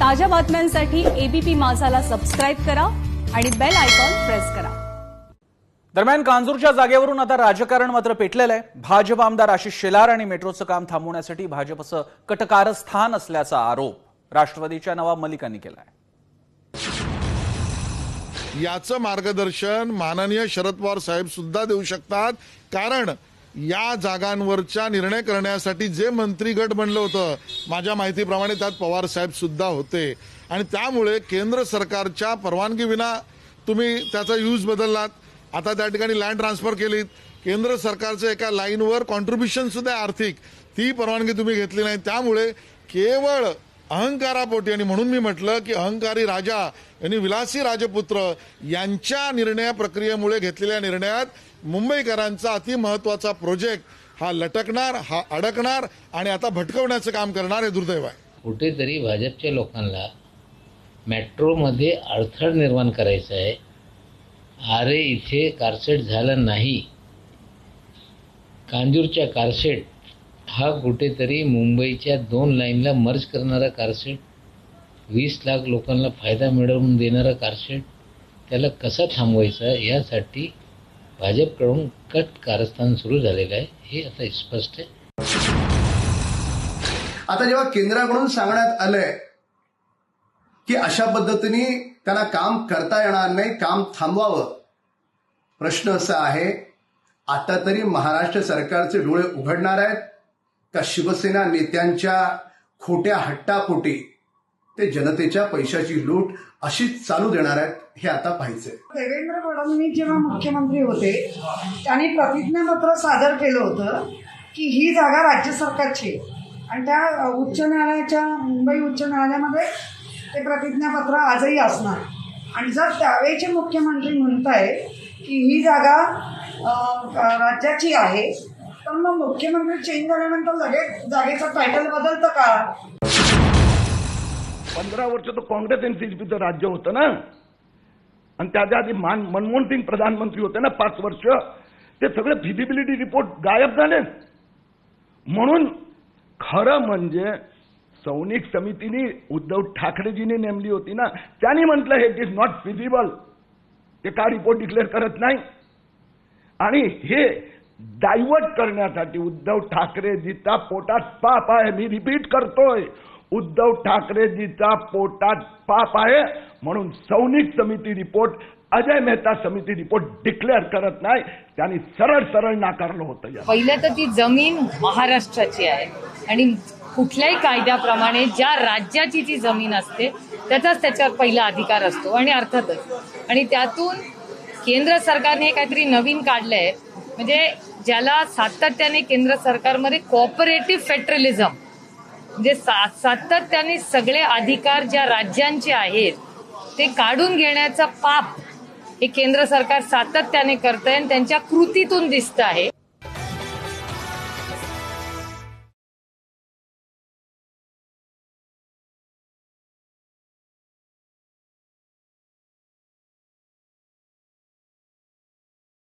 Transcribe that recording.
ताज्या बातम्यांसाठी ABP माझाला subscribe करा आणि बेल आयकॉन प्रेस करा. दरम्यान कांजूरच्या जागेवरून आता राजकारण मात्र पेटलेलं आहे. भाजप आमदार आशिष शेलार आणि मेट्रोचं काम थांबवण्यासाठी भाजपचं कटकारस्थान असल्याचा आरोप राष्ट्रवादीच्या नवाब मलिकांनी केला आहे याचं मार्गदर्शन माननीय शरद पवार साहेब सुद्धा देऊ शकतात. कारण या जागांवरच्या निर्णय करण्यासाठी जे मंत्रीगट बनलं होतं माझ्या माहितीप्रमाणे त्यात पवार साहेब सुद्धा होते. आणि त्यामुळे केंद्र सरकारच्या परवानगीविना तुम्ही त्याचा यूज बदललात. आता त्या ठिकाणी लँड ट्रान्सफर केलीत. केंद्र सरकारच्या एका लाईनवर कॉन्ट्रीब्युशन सुद्धा आर्थिक. ती परवानगी तुम्ही घेतली नाही. त्यामुळे केवळ अहंकारापोटी आणि म्हणून मी म्हटलं की अहंकारी राजा आणि विलासी राजपुत्र यांच्या निर्णय प्रक्रियेमुळे घेतलेल्या निर्णयात मुंबईकरांचा अतिमहत्वाचा प्रोजेक्ट हा लटकणार हा अडकणार आणि आता भटकवण्याचं काम करणार हे दुर्दैव आहे. कुठेतरी भाजपच्या लोकांना मेट्रोमध्ये अडथळा निर्माण करायचा आहे. आरे इथे कारसेट झालं नाही. कांजूरच्या कारसेट हा कुठेतरी मुंबईच्या दोन लाईनला मर्ज करणारा कारसेट वीस लाख लोकांना फायदा मिळवून देणारा कारशेट त्याला कसं थांबवायचं यासाठी भाजपकडून कट कारस्थान सुरू झालेलं आहे हे आता स्पष्ट आहे. आता जेव्हा केंद्राकडून सांगण्यात आलंय की अशा पद्धतीने त्यांना काम करता येणार नाही काम थांबवावं प्रश्न असा आहे आता तरी महाराष्ट्र सरकारचे डोळे उघडणार आहेत. त्या शिवसेना नेत्यांच्या खोट्या हट्टापोटी ते जनतेच्या पैशाची लूट अशीच चालू देणार आहेत हे आता पाहिजे देवेंद्र फडणवीस जेव्हा मुख्यमंत्री होते त्यांनी प्रतिज्ञापत्र सादर केलं होतं की ही जागा राज्य सरकारची आणि त्या उच्च न्यायालयाच्या मुंबई उच्च न्यायालयामध्ये ते प्रतिज्ञापत्र आजही असणार. आणि जर त्यावेळेचे मुख्यमंत्री म्हणताय की ही जागा राज्याची आहे तर मग मुख्यमंत्री चेंज झाल्यानंतर लगेच जागेचं टायटल बदलतं का? पंधरा वर्ष तर काँग्रेस एनसीपीचं राज्य होतं ना. आणि त्याच्या आधी मान मनमोहन सिंग प्रधानमंत्री होते ना पाच वर्ष. ते सगळे फिजिबिलिटी रिपोर्ट गायब झाले. म्हणून खरं म्हणजे सौनिक समितीने उद्धव ठाकरेजीने नेमली होती ना. त्यांनी म्हटलं हे इट इज नॉट फिजिबल ते का रिपोर्ट डिक्लेअर करत नाही? आणि हे डायव्हर्ट करण्यासाठी उद्धव ठाकरेजीचा पोटात पाप आहे. मी रिपीट करतोय. उद्धव ठाकरेजीचा पोटात पाप आहे म्हणून सौनिक समिती रिपोर्ट अजय मेहता समिती रिपोर्ट डिक्लेअर करत नाही. त्यांनी सरळ सरळ नाकारलं होतं पहिल्या पहिलं तर ती जमीन महाराष्ट्राची आहे. आणि कुठल्याही कायद्याप्रमाणे ज्या राज्याची ती जमीन असते त्याचाच त्याच्यावर पहिला अधिकार असतो. आणि अर्थातच. आणि त्यातून केंद्र सरकारने काहीतरी नवीन काढलंय. म्हणजे ज्याला सातत्याने केंद्र सरकारमध्ये कोऑपरेटिव्ह फेडरलिझम म्हणजे सा- सातत्याने सगळे अधिकार ज्या राज्यांचे आहेत ते काढून घेण्याचा पाप हे केंद्र सरकार सातत्याने करतंय आणि त्यांच्या कृतीतून दिसतं आहे.